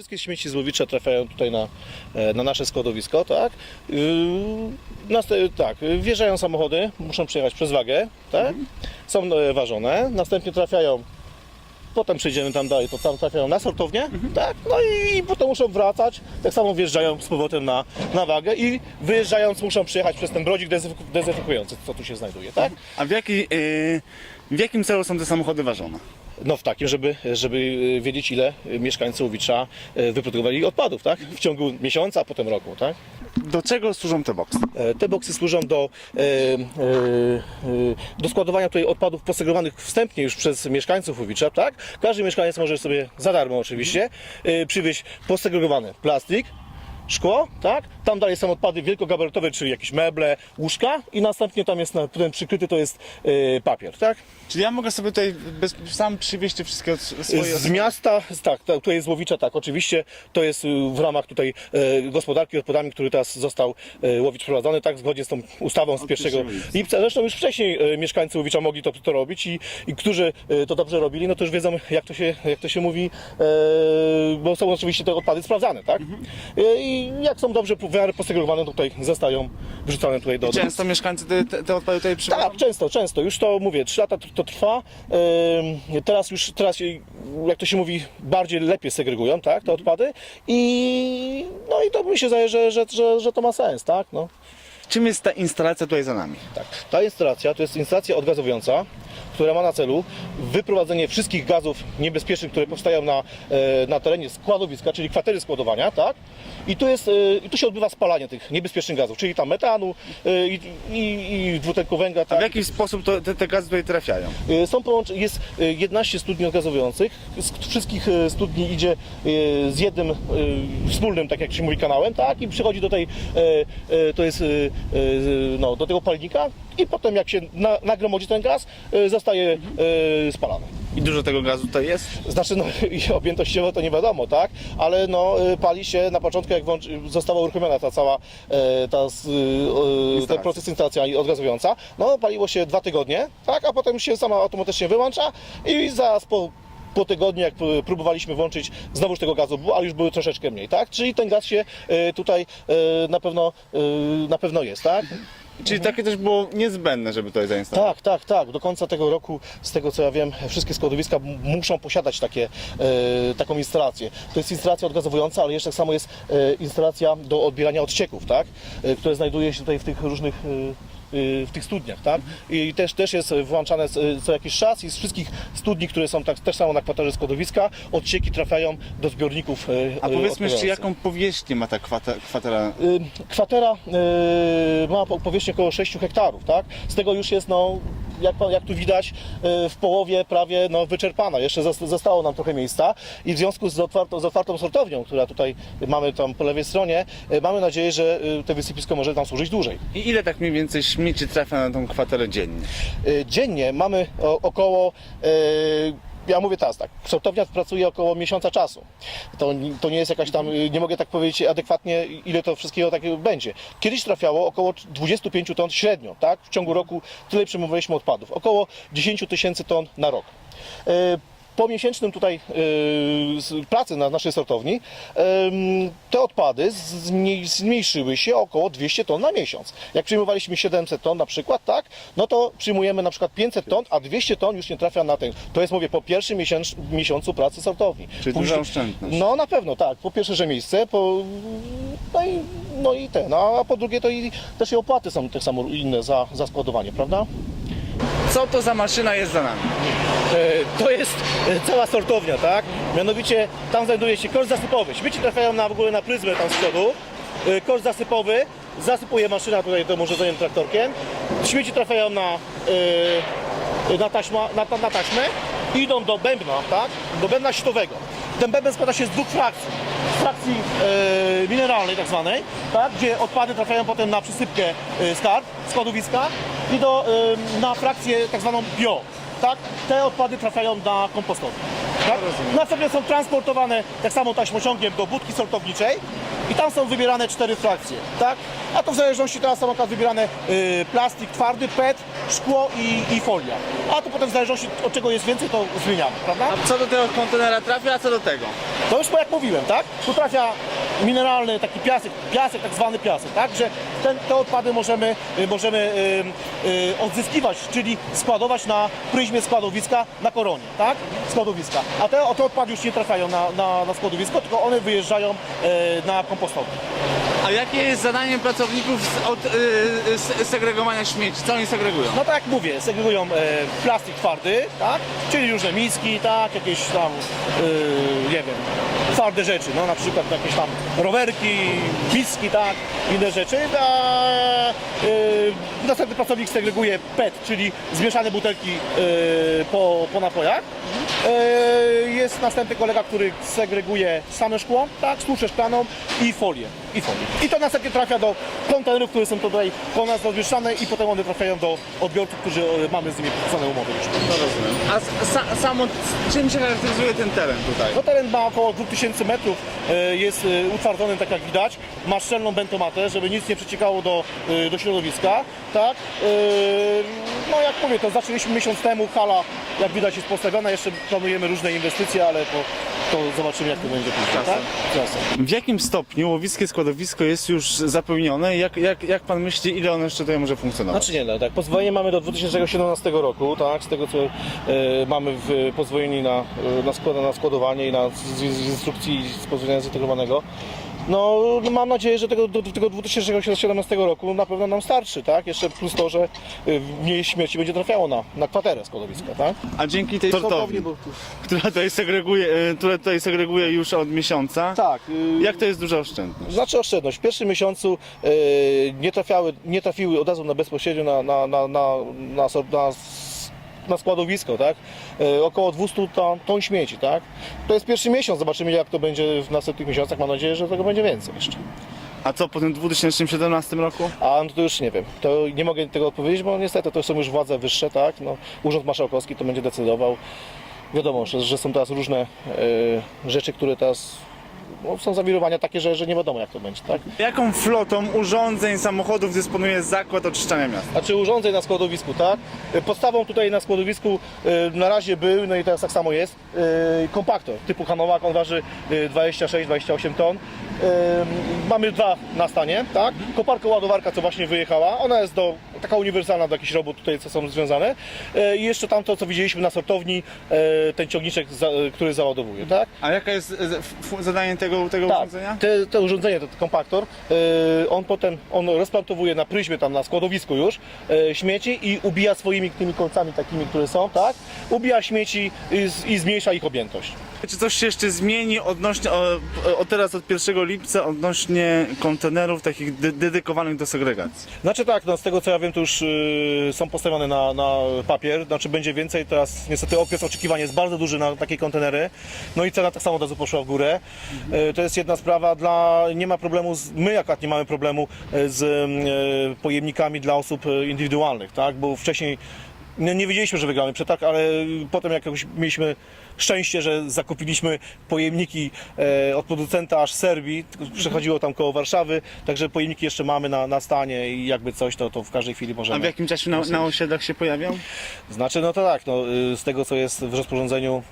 Wszystkie śmieci z trafiają tutaj na, e, na nasze składowisko, tak? Yy, naste- tak, wjeżdżają samochody, muszą przejechać przez wagę, tak? Są e, ważone, następnie trafiają, potem przejdziemy tam dalej, to tam trafiają na sortownię, tak? No i potem muszą wracać, tak samo wjeżdżają z powrotem na, na wagę i wyjeżdżając muszą przejechać przez ten brodzik dezynfek- dezynfekujący, co tu się znajduje, tak? A w, jaki, yy, w jakim celu są te samochody ważone? No w takim, żeby, żeby e, wiedzieć ile mieszkańcy Łowicza e, wyprodukowali odpadów, tak? W ciągu miesiąca, a potem roku, tak? Do czego służą te boksy? E, Te boksy służą do, do składowania tutaj odpadów posegregowanych wstępnie już przez mieszkańców Łowicza, tak? Każdy mieszkaniec może sobie za darmo oczywiście przywieźć posegregowany plastik, szkło, tak? Tam dalej są odpady wielkogabarytowe, czyli jakieś meble, łóżka i następnie tam jest na, ten przykryty to jest e, papier, tak? Czyli ja mogę sobie tutaj bez, sam przywieźć te wszystkie od- swoje... Z miasta, tak, tutaj jest Łowicza, tak, oczywiście to jest y, w ramach tutaj e, gospodarki odpadami, który teraz został e, Łowicz wprowadzony, tak, zgodnie z tą ustawą z 1 1 lipca. Zresztą już wcześniej e, mieszkańcy Łowicza mogli to, to robić i, i którzy e, to dobrze robili, no to już wiedzą, jak to się, jak to się mówi, e, bo są oczywiście te odpady sprawdzane, tak? E, I jak są dobrze w miarę posegregowane, to tutaj zostają wrzucane tutaj do... do Często mieszkańcy te, te, te odpady tutaj przywożą? tak, często, często. Już to mówię, 3 lata to, to trwa. Ym, Teraz już, teraz jak to się mówi, bardziej lepiej segregują, tak, te odpady. I no i to mi się zdaje, że, że, że, że to ma sens, tak, no. Czym jest ta instalacja tutaj za nami? Tak. Ta instalacja to jest instalacja odgazowująca, która ma na celu wyprowadzenie wszystkich gazów niebezpiecznych, które powstają na, e, na terenie składowiska, czyli kwatery składowania, tak? I tu, jest, e, i tu się odbywa spalanie tych niebezpiecznych gazów, czyli tam metanu e, i, i, i dwutlenku węgla, A tak? w jaki sposób to, te, te gazy tutaj trafiają? Są połącz- jest y, 11 studni odgazowujących. Z wszystkich studni idzie z jednym wspólnym, tak jak się mówi, kanałem, tak? I przychodzi do tej, to jest, no, do tego palnika i potem jak się na, nagromodzi ten gaz, y, zostaje y, spalany. I dużo tego gazu tutaj jest? Znaczy, no objętościowo to nie wiadomo, tak? Ale no, y, pali się na początku, jak została uruchomiona ta cała ta, ten proces instalacja odgazowująca, no paliło się dwa tygodnie, tak? A potem się sama automatycznie wyłącza i zaraz po po tygodniu, jak próbowaliśmy włączyć, znowuż tego gazu było, ale już były troszeczkę mniej, tak? Czyli ten gaz się tutaj na pewno, na pewno jest, tak? Czyli takie też było niezbędne, żeby tutaj zainstalować? Tak, tak, tak. Do końca tego roku, z tego co ja wiem, wszystkie składowiska m- muszą posiadać takie, e, taką instalację. To jest instalacja odgazowująca, ale jeszcze tak samo jest e, instalacja do odbierania odcieków, tak? E, które znajduje się tutaj w tych różnych. E, w tych studniach, tak? I też, też jest włączane co jakiś czas i z wszystkich studni, które są tak, też samo na kwaterze składowiska, odcieki trafiają do zbiorników. e, A e, powiedzmy jeszcze, jaką powierzchnię ma ta kwata, kwatera? Y, Kwatera y, ma po- powierzchnię około 6 hektarów, tak? Z tego już jest, no, jak, pan- jak tu widać, y, w połowie prawie no, wyczerpana. Jeszcze zos- zostało nam trochę miejsca i w związku z otwartą, z otwartą sortownią, która tutaj mamy tam po lewej stronie, y, mamy nadzieję, że y, to wysypisko może nam służyć dłużej. I ile tak mniej więcej śmieci trafia na tą kwaterę dziennie? Dziennie mamy około. Y, Ja mówię teraz tak, sortownia pracuje około miesiąca czasu. To, to nie jest jakaś tam, y, nie mogę tak powiedzieć adekwatnie, ile to wszystkiego tak będzie. Kiedyś trafiało około 25 ton średnio, tak? W ciągu roku tyle przyjmowaliśmy odpadów. Około 10 tysięcy ton na rok. Po miesięcznym tutaj y, z- pracy na naszej sortowni ym, te odpady zmniej, zmniejszyły się około 200 ton na miesiąc. Jak przyjmowaliśmy 700 ton na przykład, tak, no to przyjmujemy na przykład 500 ton, a 200 ton już nie trafia na ten. To jest mówię po pierwszym miesiąc, miesiącu pracy sortowni. Czyli duża oszczędność. No na pewno tak. Po pierwsze, że miejsce, po, no, i, no i te, no, a po drugie to i też i opłaty są tak samo inne za, za składowanie, prawda? Co to za maszyna jest za nami? E, To jest e, cała sortownia, tak? Mianowicie tam znajduje się kosz zasypowy. Śmieci trafiają na, w ogóle na pryzmę tam z przodu. E, Kosz zasypowy, zasypuje maszyna tutaj tym urządzeniem traktorkiem. Śmieci trafiają na, na, taśma, na, na taśmę i idą do bębna, tak? Do bębna siatowego. Ten bęben składa się z dwóch frakcji. Z frakcji e, mineralnej tak zwanej, tak? gdzie odpady trafiają potem na przysypkę e, skarb, składowiska i do, e, na frakcję tak zwaną bio tak? Te odpady trafiają na kompostownię. Tak? Następnie są transportowane tak samo taśmociągiem do budki sortowniczej I tam są wybierane cztery frakcje, tak? A to w zależności teraz są akurat wybierane y, plastik twardy, PET, szkło i, i folia. A to potem w zależności od czego jest więcej, to zmieniamy, prawda? A co do tego kontenera trafia, a co do tego? To już jak mówiłem, tak? Tu trafia mineralny taki piasek, piasek, tak zwany piasek, tak? Że ten, te odpady możemy, y, możemy y, y, odzyskiwać, czyli składować na pryzmie składowiska na koronie, tak? Składowiska. A te, te odpady już nie trafiają na, na, na składowisko, tylko one wyjeżdżają na kompostownię. A jakie jest zadanie pracowników od y, z segregowania śmieci? Co oni segregują? No tak jak mówię, segregują e, plastik twardy, tak? Czyli różne miski, tak? Jakieś tam, e, nie wiem, twarde rzeczy, no na przykład jakieś tam rowerki, miski, tak? Inne rzeczy. A e, następny pracownik segreguje PET, czyli zmieszane butelki po, po napojach. E, jest następny kolega, który segreguje same szkło, tak? Stłuczkę szklaną i folię. I folię. I to następnie trafia do kontenerów, które są tutaj po nas rozmieszczane i potem one trafiają do odbiorców, którzy e, mamy z nimi podpisane umowy już. No rozumiem. A sa, samo czym się charakteryzuje ten teren tutaj? No teren ma około 2000 metrów, e, jest utwardzony tak jak widać, ma szczelną bentomatę, żeby nic nie przeciekało do, do środowiska, tak? No jak mówię, to zaczęliśmy miesiąc temu, hala jak widać jest postawiona, jeszcze planujemy różne inwestycje, ale to, to zobaczymy jak to będzie później, Czasem. tak? Czasem. W jakim stopniu łowiskie składowisko jest już zapełnione? Jak, jak, jak pan myśli, ile ono jeszcze tutaj może funkcjonować? Znaczy nie, no, tak, pozwolenie mamy do 2017 roku, tak, z tego co e, mamy w pozwolenie na, e, na, skład, na składowanie i na z, z, z instrukcji z pozwolenia zintegrowanego. No, no mam nadzieję, że tego, do, tego 2017 roku na pewno nam starczy, tak? Jeszcze plus to, że e, mniej śmieci będzie trafiało na, na kwaterę składowiska, tak? A dzięki tej sortowni, która tutaj segreguje, e, która tutaj segreguje już od miesiąca, Tak. y, jak to jest duża oszczędność? Znaczy oszczędność. W pierwszym miesiącu nie, trafiały, nie trafiły od razu na bezpośrednio na, na, na, na, na, na, na składowisko, tak? E, około 200 ton, ton śmieci, tak? To jest pierwszy miesiąc, zobaczymy jak to będzie w następnych miesiącach. Mam nadzieję, że tego będzie więcej jeszcze. A co po tym 2017 roku? A no to już nie wiem. To nie mogę tego odpowiedzieć, bo niestety to są już władze wyższe, tak? No, Urząd Marszałkowski to będzie decydował. Wiadomo, że, że są teraz różne e, rzeczy, które teraz no, są zawirowania takie, że, że nie wiadomo jak to będzie, tak? Jaką flotą urządzeń, samochodów dysponuje zakład oczyszczania miasta? Znaczy urządzeń na składowisku, tak? Podstawą tutaj na składowisku y, na razie był, no i teraz tak samo jest, y, kompaktor typu Hanowak, on waży y, 26-28 ton. Mamy dwa na stanie, tak? Koparka ładowarka, co właśnie wyjechała, ona jest do, taka uniwersalna do jakichś robót tutaj, co są związane. Y, I jeszcze tamto, co widzieliśmy na sortowni, y, ten ciągniczek, y, który załadowuje, tak? A jaka jest e, zadanie tego, tego Tak, urządzenia? te, te urządzenie, to kompaktor, on potem on rozplantowuje na pryzmie tam na składowisku już śmieci i ubija swoimi tymi kolcami takimi, które są, tak? Ubija śmieci i, i zmniejsza ich objętość. Czy coś się jeszcze zmieni odnośnie, o, o teraz od 1 lipca odnośnie kontenerów takich de- dedykowanych do segregacji? Znaczy tak, no z tego co ja wiem, to już yy, są postawione na, na papier, znaczy będzie więcej, teraz niestety okres oczekiwania jest bardzo duży na takie kontenery, no i cena tak samo od razu poszła w górę. Yy, to jest jedna sprawa, dla, nie ma problemu, z, my akurat nie mamy problemu yy, z yy, pojemnikami dla osób yy, indywidualnych, tak, bo wcześniej no, nie wiedzieliśmy, że wygramy przetarg, ale potem jakoś mieliśmy szczęście, że zakupiliśmy pojemniki e, od producenta aż z Serbii, przechodziło tam koło Warszawy, także pojemniki jeszcze mamy na, na stanie i jakby coś, to, to w każdej chwili A w możemy. jakim czasie na, na osiedlach się pojawią? Znaczy, no to tak, no, y, z tego co jest w rozporządzeniu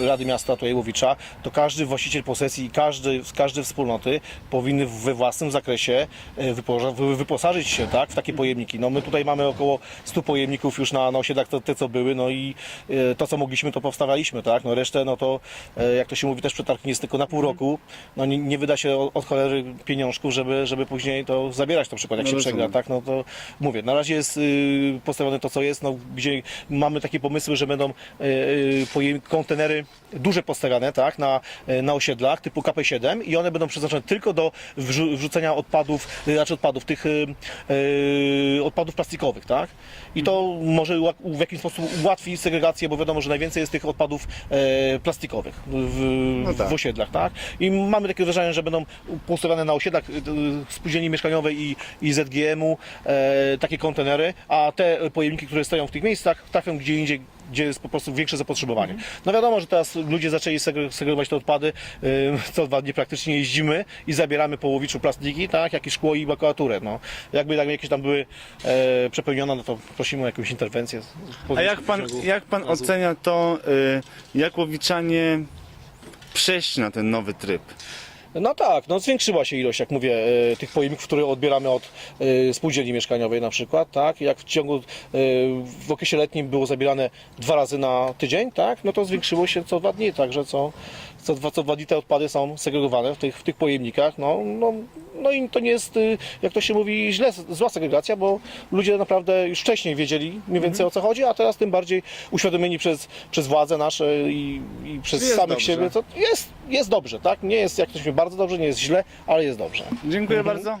e, Rady Miasta tutaj Łowicza, to każdy właściciel posesji i każdy, z każdej wspólnoty powinny we własnym zakresie e, wypoża- wyposażyć się tak, w takie pojemniki. No my tutaj mamy około 100 pojemników już na, na osiedlach, to, te co były, no i e, to co mogliśmy, to powstawialiśmy, tak, no resztę, no to e, jak to się mówi, też przetarg nie jest tylko na pół roku, no nie, nie wyda się od cholery pieniążków, żeby, żeby później to zabierać na przykład, jak No się rozumiem. przegra, tak, no to mówię, na razie jest y, postawione to, co jest, no, gdzie mamy takie pomysły, że będą y, pojem- kontenery duże postawione, tak, na, na osiedlach typu KP7 i one będą przeznaczone tylko do wrzu- wrzucenia odpadów, y, znaczy odpadów, tych y, odpadów plastikowych, tak, i to może ła- w jakiś sposób ułatwi segregację, bo wiadomo, że najwięcej jest tych odpadów e, plastikowych w, No tak. w osiedlach, tak, i mamy takie wrażenie, że będą postawione na osiedlach y, y, spółdzielni mieszkaniowej i, i ZGM-u e, takie kontenery, a te pojemniki, które stoją w tych miejscach, trafią gdzie indziej gdzie jest po prostu większe zapotrzebowanie. No wiadomo, że teraz ludzie zaczęli segre- segregować te odpady, yy, co dwa dni praktycznie jeździmy i zabieramy połowiczo plastiki, tak, jak i szkło i makulaturę. No. Jakby tam jakieś tam były e, przepełnione, no to prosimy o jakąś interwencję. A jak pan, jak pan ocenia to, y, jak łowiczanie przejść na ten nowy tryb? No tak, no zwiększyła się ilość, jak mówię, e, tych pojemników, które odbieramy od e, spółdzielni mieszkaniowej na przykład, tak? Jak w ciągu, e, w okresie letnim było zabierane dwa razy na tydzień, tak? No to zwiększyło się co dwa dni, także co, co, dwa, co dwa dni te odpady są segregowane w tych, w tych pojemnikach, no, no, no i to nie jest, jak to się mówi, źle, zła segregacja, bo ludzie naprawdę już wcześniej wiedzieli mniej więcej o co chodzi, a teraz tym bardziej uświadomieni przez, przez władze nasze i, i przez Jest samych dobrze. siebie, to jest, jest dobrze, tak? Nie jest jak ktoś mówi bardzo dobrze, nie jest źle, ale jest dobrze. Dziękuję bardzo.